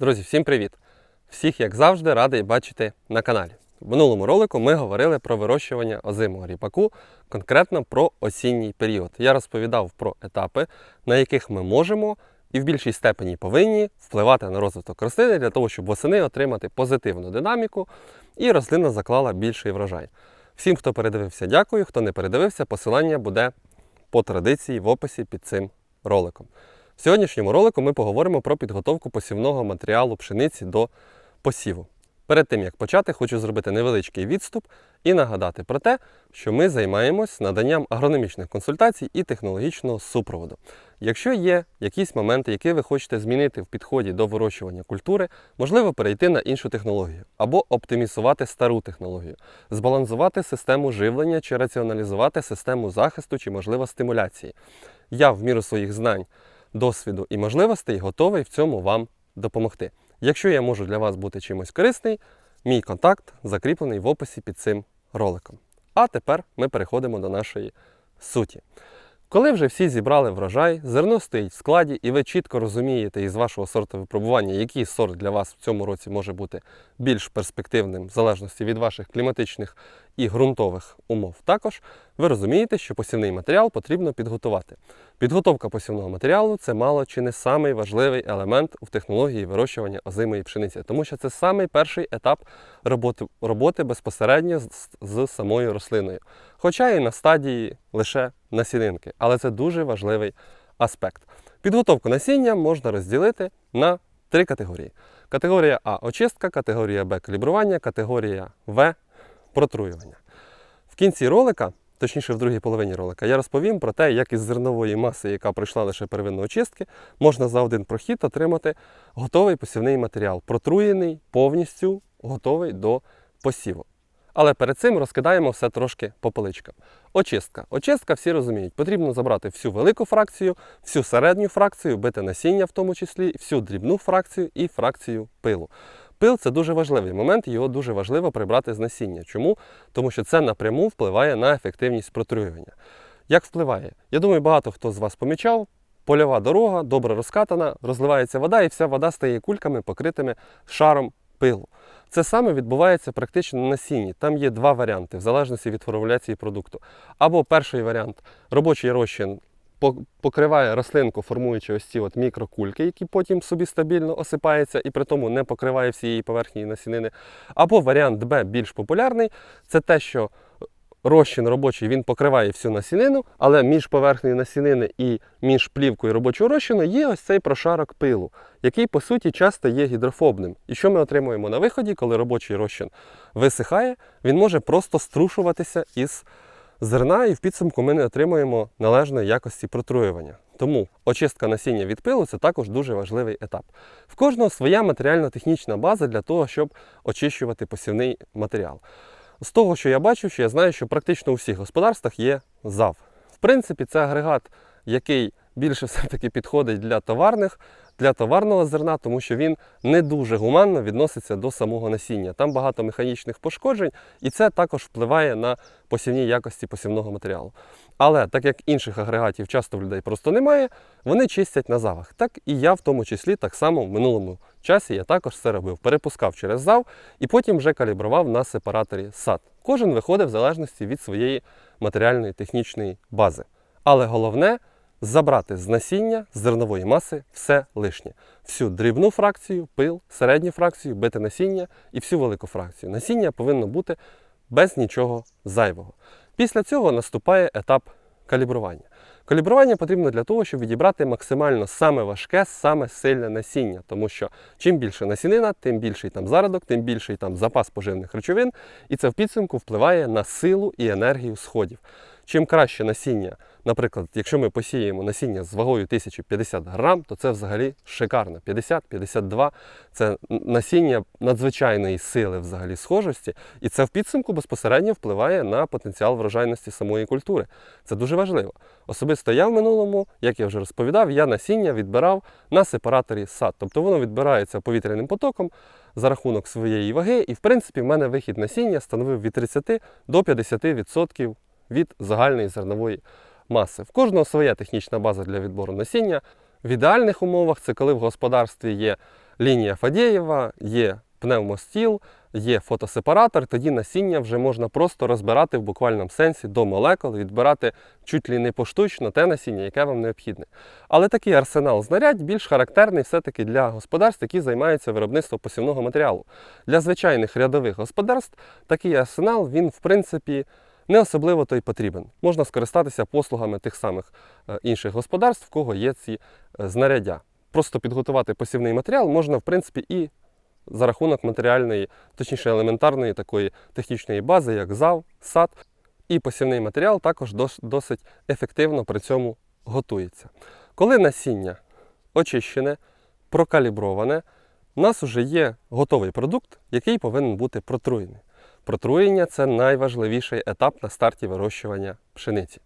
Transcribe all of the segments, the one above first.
Друзі, всім привіт! Всіх, як завжди, радий бачити на каналі. В минулому ролику ми говорили про вирощування озимого ріпаку, конкретно про осінній період. Я розповідав про етапи, на яких ми можемо і в більшій степені повинні впливати на розвиток рослини для того, щоб восени отримати позитивну динаміку і рослина заклала більший врожай. Всім, хто передивився, дякую. Хто не передивився, посилання буде по традиції в описі під цим роликом. В сьогоднішньому ролику ми поговоримо про підготовку посівного матеріалу пшениці до посіву. Перед тим як почати, хочу зробити невеличкий відступ і нагадати про те, що ми займаємось наданням агрономічних консультацій і технологічного супроводу. Якщо є якісь моменти, які ви хочете змінити в підході до вирощування культури, можливо перейти на іншу технологію або оптимізувати стару технологію, збалансувати систему живлення чи раціоналізувати систему захисту чи можливо стимуляції. Я в міру своїх знань досвіду і можливостей готовий в цьому вам допомогти. Якщо я можу для вас бути чимось корисний, мій контакт закріплений в описі під цим роликом. А тепер ми переходимо до нашої суті. Коли вже всі зібрали врожай, зерно стоїть в складі, і ви чітко розумієте із вашого сорту випробування, який сорт для вас в цьому році може бути більш перспективним в залежності від ваших кліматичних і ґрунтових умов. Також ви розумієте, що посівний матеріал потрібно підготувати. Підготовка посівного матеріалу це мало чи не самий важливий елемент в технології вирощування озимої пшениці, тому що це самий перший етап роботи, роботи безпосередньо з, з самою рослиною, хоча і на стадії лише насінинки, але це дуже важливий аспект. Підготовку насіння можна розділити на три категорії: категорія А очистка, категорія Б калібрування, категорія В протруювання. В кінці ролика, точніше в другій половині ролика, я розповім про те, як із зернової маси, яка пройшла лише первинної очистки, можна за один прохід отримати готовий посівний матеріал, протруєний, повністю готовий до посіву. Але перед цим розкидаємо все трошки по поличкам. Очистка. Очистка, всі розуміють, потрібно забрати всю велику фракцію, всю середню фракцію, бити насіння в тому числі, всю дрібну фракцію і фракцію пилу. Пил це дуже важливий момент, його дуже важливо прибрати з насіння. Чому? Тому що це напряму впливає на ефективність протруювання. Як впливає? Я думаю, багато хто з вас помічав. Польова дорога, добре розкатана, розливається вода, і вся вода стає кульками, покритими шаром пилу. Це саме відбувається практично на насінні. Там є два варіанти, в залежності від формуляції продукту. Або перший варіант робочий розчин покриває рослинку, формуючи ось ці от мікрокульки, які потім собі стабільно осипаються і при тому не покриває всієї поверхні насінини. Або варіант Б більш популярний це те, що розчин робочий він покриває всю насінину, але між поверхнею насінини і між плівкою робочого розчину є ось цей прошарок пилу, який по суті часто є гідрофобним. І що ми отримуємо на виході, коли робочий розчин висихає, він може просто струшуватися із зерна, і в підсумку ми не отримуємо належної якості протруювання. Тому очистка насіння від пилу це також дуже важливий етап. В кожного своя матеріально-технічна база для того, щоб очищувати посівний матеріал. З того, що я бачу, що я знаю, що практично у всіх господарствах є ЗАВ. В принципі, це агрегат, який більше все-таки підходить для товарних, для товарного зерна, тому що він не дуже гуманно відноситься до самого насіння. Там багато механічних пошкоджень, і це також впливає на посівні якості посівного матеріалу. Але так як інших агрегатів часто в людей просто немає, вони чистять на завах. Так і я в тому числі так само в минулому часі я також це робив. Перепускав через зав і потім вже калібрував на сепараторі сад. Кожен виходить в залежності від своєї матеріальної технічної бази. Але головне забрати з насіння зернової маси все лишнє. Всю дрібну фракцію, пил, середню фракцію, бите насіння і всю велику фракцію. Насіння повинно бути без нічого зайвого. Після цього наступає етап калібрування. Калібрування потрібно для того, щоб відібрати максимально саме важке, саме сильне насіння, тому що чим більше насінина, тим більший там зародок, тим більший там запас поживних речовин, і це в підсумку впливає на силу і енергію сходів. Чим краще насіння, наприклад, якщо ми посіємо насіння з вагою 1050 грам, то це взагалі шикарно. 50-52 це насіння надзвичайної сили взагалі схожості, і це в підсумку безпосередньо впливає на потенціал врожайності самої культури. Це дуже важливо. Особисто я в минулому, як я вже розповідав, я насіння відбирав на сепараторі сад. Тобто воно відбирається повітряним потоком за рахунок своєї ваги, і в принципі в мене вихід насіння становив від 30 до 50% від загальної зернової маси. В кожного своя технічна база для відбору насіння. В ідеальних умовах це коли в господарстві є лінія Фадєєва, є пневмостіл, є фотосепаратор, тоді насіння вже можна просто розбирати в буквальному сенсі до молекул, відбирати чуть ли не поштучно те насіння, яке вам необхідне. Але такий арсенал знарядь більш характерний все-таки для господарств, які займаються виробництвом посівного матеріалу. Для звичайних рядових господарств такий арсенал, він в принципі не особливо то й потрібен. Можна скористатися послугами тих самих е, інших господарств, в кого є ці е, знаряддя. Просто підготувати посівний матеріал можна, в принципі, і за рахунок матеріальної, точніше елементарної такої технічної бази, як зав, сад. І посівний матеріал також досить ефективно при цьому готується. Коли насіння очищене, прокаліброване, у нас вже є готовий продукт, який повинен бути протруєний. Протруєння це найважливіший етап на старті вирощування пшениці.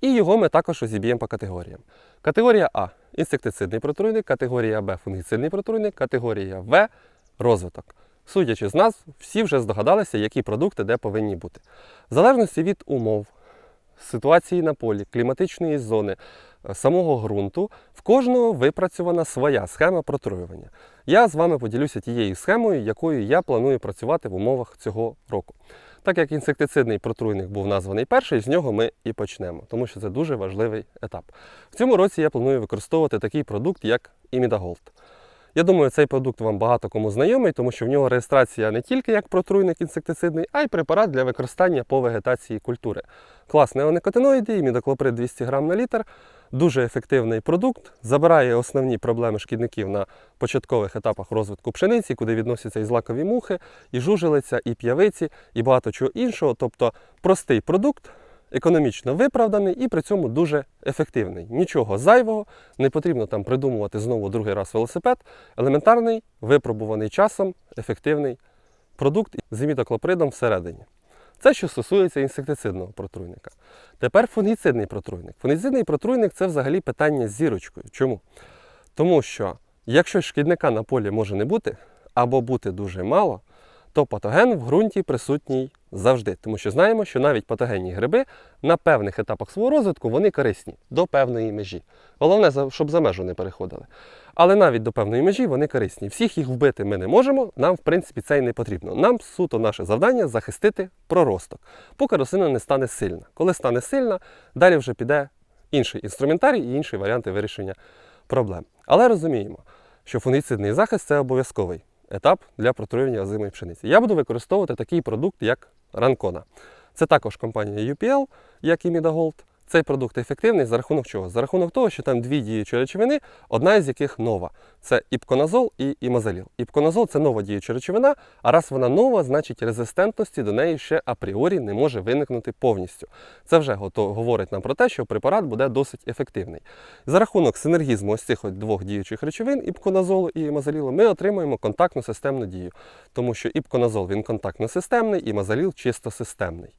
І його ми також розіб'ємо по категоріям. Категорія А інсектицидний протруйник, категорія Б фунгіцидний протруйник, категорія В розвиток. Судячи з нас, всі вже здогадалися, які продукти де повинні бути. В залежності від умов, ситуації на полі, кліматичної зони, самого ґрунту, в кожного випрацьована своя схема протруювання. Я з вами поділюся тією схемою, якою я планую працювати в умовах цього року. Так як інсектицидний протруйник був названий перший, з нього ми і почнемо, тому що це дуже важливий етап. В цьому році я планую використовувати такий продукт, як Імідаголд. Я думаю, цей продукт вам багато кому знайомий, тому що в нього реєстрація не тільки як протруйник інсектицидний, а й препарат для використання по вегетації культури. Класний оникотиноїди, імідоклоприд 200 грам на літр. Дуже ефективний продукт, забирає основні проблеми шкідників на початкових етапах розвитку пшениці, куди відносяться і злакові мухи, і жужелиця, і п'явиці, і багато чого іншого. Тобто простий продукт, економічно виправданий і при цьому дуже ефективний. Нічого зайвого, не потрібно там придумувати знову другий раз велосипед. Елементарний, випробуваний часом, ефективний продукт з імідоклопридом всередині. Це що стосується інсектицидного протруйника. Тепер фунгіцидний протруйник. Фунгіцидний протруйник це взагалі питання з зірочкою. Чому? Тому що якщо шкідника на полі може не бути або бути дуже мало, то патоген в ґрунті присутній завжди. Тому що знаємо, що навіть патогенні гриби на певних етапах свого розвитку вони корисні до певної межі. Головне, щоб за межу не переходили. Але навіть до певної межі вони корисні. Всіх їх вбити ми не можемо, нам, в принципі, це й не потрібно. Нам суто наше завдання захистити проросток, поки рослина не стане сильна. Коли стане сильна, далі вже піде інший інструментарій і інші варіанти вирішення проблем. Але розуміємо, що фунгіцидний захист це обов'язковий етап для протруєння озимої пшениці. Я буду використовувати такий продукт, як ранкона. Це також компанія UPL, як і Midagold. Цей продукт ефективний за рахунок чого? За рахунок того, що там дві діючі речовини, одна з яких нова. Це іпконазол і імазоліл. Іпконазол це нова діюча речовина, а раз вона нова, значить резистентності до неї ще апріорі не може виникнути повністю. Це вже говорить нам про те, що препарат буде досить ефективний. За рахунок синергізму ось цих двох діючих речовин, іпконазолу і імазолілу, ми отримуємо контактну системну дію, тому що іпконазол він контактно-системний, імазоліл чисто системний.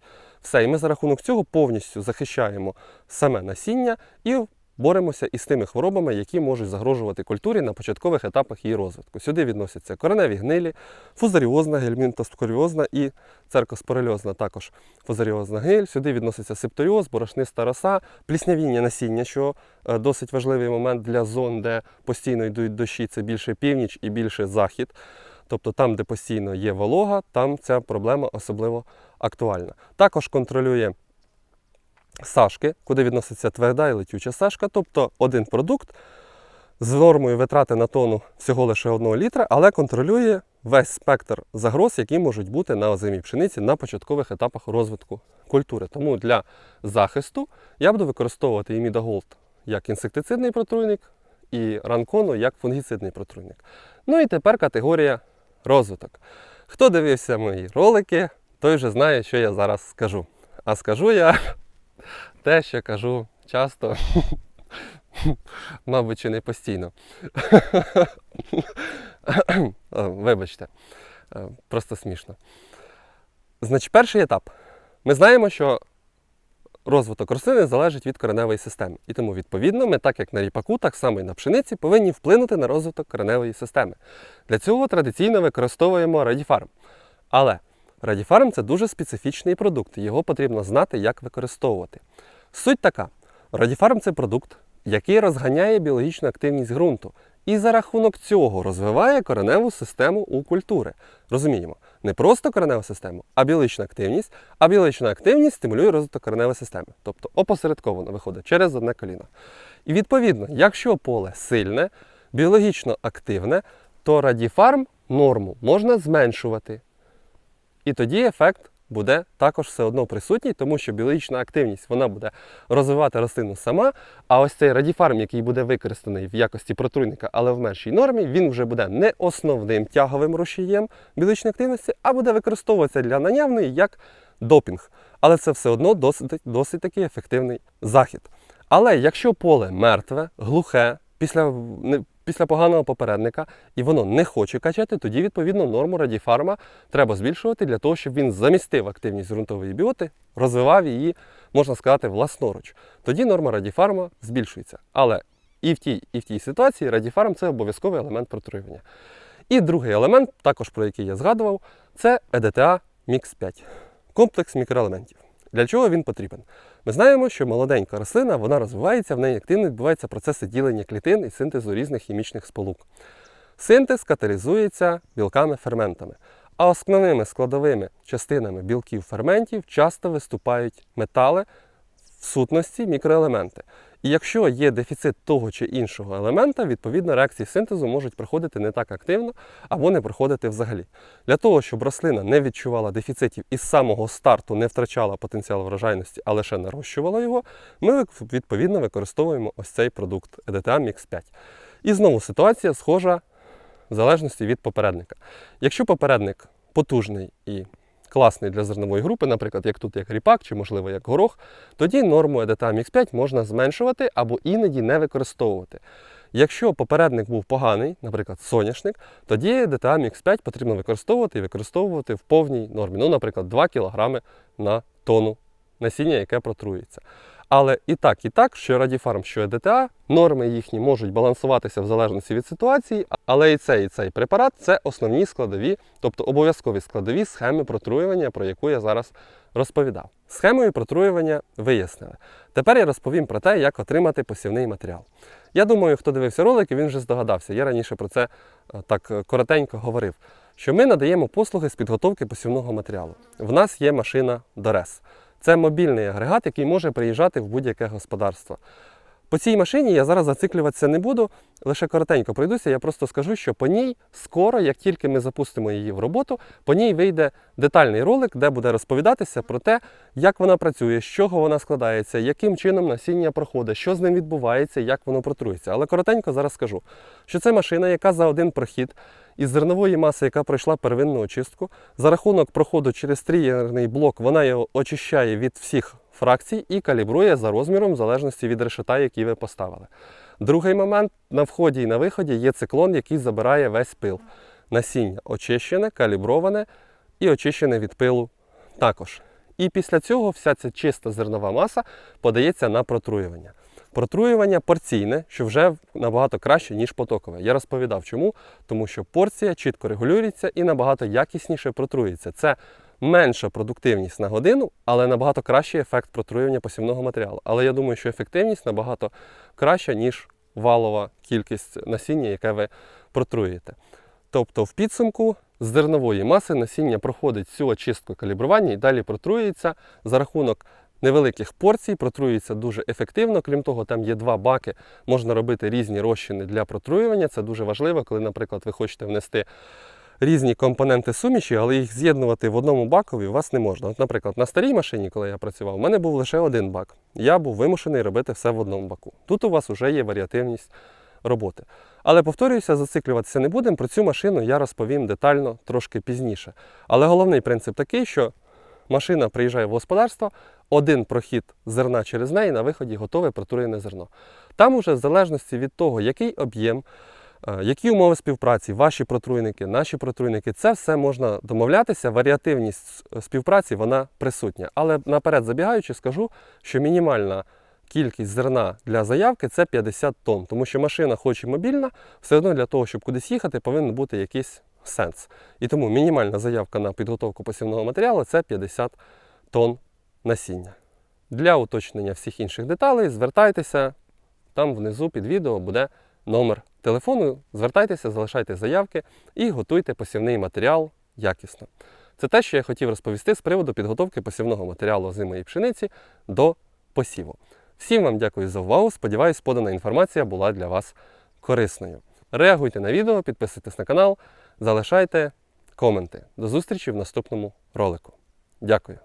Все, і ми за рахунок цього повністю захищаємо саме насіння і боремося із тими хворобами, які можуть загрожувати культурі на початкових етапах її розвитку. Сюди відносяться кореневі гнилі, фузаріозна, гельмінтоспоріозна і церкоспорельозна також фузаріозна гниль. Сюди відноситься септоріоз, борошниста роса, пліснявіння насіння, що е, досить важливий момент для зон, де постійно йдуть дощі, це більше північ і більше захід. Тобто там, де постійно є волога, там ця проблема особливо актуальна. Також контролює сашки, куди відноситься тверда і летюча сашка, тобто один продукт з нормою витрати на тонну всього лише 1 літра, але контролює весь спектр загроз, які можуть бути на озимій пшениці на початкових етапах розвитку культури. Тому для захисту я буду використовувати імідаголд як інсектицидний протруйник і ранкону як фунгіцидний протруйник. Ну і тепер категорія розвиток. Хто дивився мої ролики, той вже знає, що я зараз скажу. А скажу я те, що кажу часто, мабуть, чи не постійно. Вибачте, Е, просто смішно. Значить, перший етап. Ми знаємо, що розвиток рослини залежить від кореневої системи. І тому, відповідно, ми, так як на ріпаку, так само і на пшениці, повинні вплинути на розвиток кореневої системи. Для цього традиційно використовуємо радіфарм. Але радіфарм це дуже специфічний продукт, його потрібно знати, як використовувати. Суть така: радіфарм це продукт, який розганяє біологічну активність ґрунту і за рахунок цього розвиває кореневу систему у культури. Розуміємо, не просто кореневу систему, а біологічну активність. А біологічна активність стимулює розвиток кореневої системи, тобто опосередковано виходить через одне коліно. І відповідно, якщо поле сильне, біологічно активне, то радіфарм норму можна зменшувати. І тоді ефект буде також все одно присутній, тому що біологічна активність вона буде розвивати рослину сама. А ось цей радіфарм, який буде використаний в якості протруйника, але в меншій нормі, він вже буде не основним тяговим рушієм біологічної активності, а буде використовуватися для наявної як допінг. Але це все одно досить, досить такий ефективний захід. Але якщо поле мертве, глухе, після, після поганого попередника, і воно не хоче качати, тоді відповідно норму радіфарма треба збільшувати для того, щоб він замістив активність ґрунтової біоти, розвивав її, можна сказати, власноруч. Тоді норма радіфарма збільшується. Але і в тій, і в тій ситуації радіфарм це обов'язковий елемент протруювання. І другий елемент, також про який я згадував, це EDTA Mix 5 комплекс мікроелементів. Для чого він потрібен? Ми знаємо, що молоденька рослина вона розвивається, в неї активно відбуваються процеси ділення клітин і синтезу різних хімічних сполук. Синтез каталізується білками-ферментами, а основними складовими частинами білків ферментів часто виступають метали, в сутності мікроелементи. І якщо є дефіцит того чи іншого елемента, відповідно реакції синтезу можуть проходити не так активно або не проходити взагалі. Для того, щоб рослина не відчувала дефіцитів і з самого старту не втрачала потенціал врожайності, а лише нарощувала його, ми відповідно використовуємо ось цей продукт EDTA Mix 5. І знову ситуація схожа в залежності від попередника. Якщо попередник потужний і класний для зернової групи, наприклад, як тут як ріпак чи, можливо, як горох, тоді норму EDTA Mix 5 можна зменшувати або іноді не використовувати. Якщо попередник був поганий, наприклад, соняшник, тоді DTA Mix 5 потрібно використовувати і використовувати в повній нормі. Ну, наприклад, 2 кг на тонну насіння, яке протрується. Але і так, і так, що Радіфарм, що ЕДТА, норми їхні можуть балансуватися в залежності від ситуації, але і цей, і цей препарат це основні складові, тобто обов'язкові складові схеми протруювання, про яку я зараз розповідав. Схемою протруювання вияснили. Тепер я розповім про те, як отримати посівний матеріал. Я думаю, хто дивився ролики, він вже здогадався. Я раніше про це е, так е, коротенько говорив. Що ми надаємо послуги з підготовки посівного матеріалу. В нас є машина Дорес. Це мобільний агрегат, який може приїжджати в будь-яке господарство. По цій машині я зараз зациклюватися не буду, лише коротенько пройдуся. Я просто скажу, що по ній скоро, як тільки ми запустимо її в роботу, по ній вийде детальний ролик, де буде розповідатися про те, як вона працює, з чого вона складається, яким чином насіння проходить, що з ним відбувається, як воно протрується. Але коротенько зараз скажу, що це машина, яка за один прохід із зернової маси, яка пройшла первинну очистку, за рахунок проходу через трієрний блок, вона його очищає від всіх фракцій і калібрує за розміром в залежності від решета, який ви поставили. Другий момент на вході і на виході є циклон, який забирає весь пил. Насіння очищене, каліброване і очищене від пилу також. І після цього вся ця чиста зернова маса подається на протруювання. Протруювання порційне, що вже набагато краще, ніж потокове. Я розповідав чому, тому що порція чітко регулюється і набагато якісніше протрується. Це менша продуктивність на годину, але набагато кращий ефект протруювання посівного матеріалу. Але я думаю, що ефективність набагато краща, ніж валова кількість насіння, яке ви протруєте. Тобто, в підсумку з зернової маси насіння проходить всю очистку калібрування і далі протрується за рахунок невеликих порцій, протруюється дуже ефективно. Крім того, там є два баки, можна робити різні розчини для протруювання. Це дуже важливо, коли, наприклад, ви хочете внести різні компоненти суміші, але їх з'єднувати в одному бакові у вас не можна. От, наприклад, на старій машині, коли я працював, у мене був лише один бак. Я був вимушений робити все в одному баку. Тут у вас вже є варіативність роботи. Але повторююся, зациклюватися не будемо. Про цю машину я розповім детально трошки пізніше. Але головний принцип такий, що машина приїжджає в господарство, один прохід зерна через неї на виході готове протруєне зерно. Там уже в залежності від того, який об'єм, які умови співпраці, ваші протруйники, наші протруйники, це все можна домовлятися. Варіативність співпраці вона присутня. Але наперед забігаючи, скажу, що мінімальна кількість зерна для заявки це 50 тонн, тому що машина, хоч і мобільна, все одно для того, щоб кудись їхати, повинен бути якийсь сенс. І тому мінімальна заявка на підготовку посівного матеріалу це 50 тонн насіння. Для уточнення всіх інших деталей звертайтеся, там внизу під відео буде номер телефону. Звертайтеся, залишайте заявки і готуйте посівний матеріал якісно. Це те, що я хотів розповісти з приводу підготовки посівного матеріалу озимої пшениці до посіву. Всім вам дякую за увагу. Сподіваюсь, подана інформація була для вас корисною. Реагуйте на відео, підписуйтесь на канал, залишайте коменти. До зустрічі в наступному ролику. Дякую.